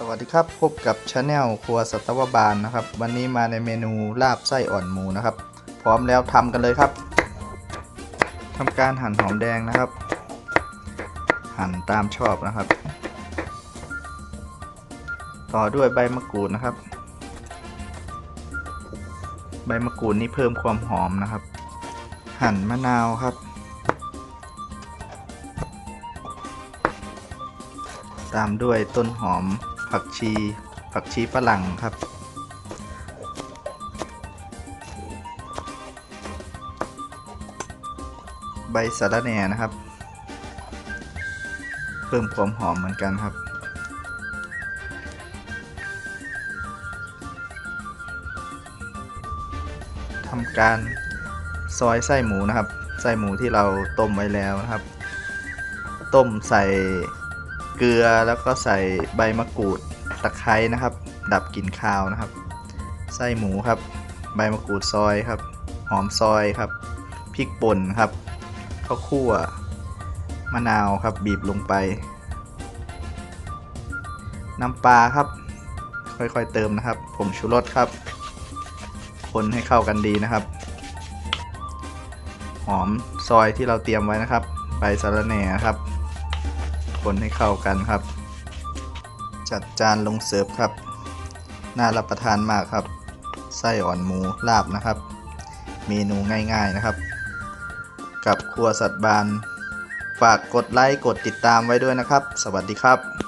สวัสดีครับ พบกับชาแนลครัวสัตวบาลนะครับ วันนี้มาในเมนูลาบไส้อ่อนหมูนะครับ พร้อมแล้วทำกันเลยครับทำการหั่นหอมแดงนะครับ หั่นตามชอบนะครับ ต่อด้วยใบมะกรูดนะครับ ใบมะกรูดนี่เพิ่มความหอมนะครับ หั่นมะนาวครับตามด้วยต้นหอม ผักชี ผักชีฝรั่งครับ ใบสะระแหน่นะครับ เพิ่มความหอมเหมือนกันครับ ทำการซอยไส้หมูนะครับ ไส้หมูที่เราต้มไว้แล้วนะครับ ต้มใส่ เกลือแล้วก็ใส่ใบมะกรูดตะไคร้นะครับ ดับกลิ่นคาวนะครับ ไส้หมูครับ ใบมะกรูดซอยครับ หอมซอยครับพริกป่นครับข้าวคั่วมะนาวครับบีบลงไป น้ำปลาครับ ค่อยๆเติมนะครับ ผมชูรสครับ คนให้เข้ากันดีนะครับ หอมซอยที่เราเตรียมไว้นะครับ ใบสะระแหน่ครับ คนให้เข้ากันครับ จัดจานลงเสิร์ฟครับ น่ารับประทานมากครับ ไส้อ่อนหมูลาบนะครับ เมนูง่ายๆนะครับ กับครัวสัตว์บาน ฝากกดไลค์กดติดตามไว้ด้วยนะครับ สวัสดีครับ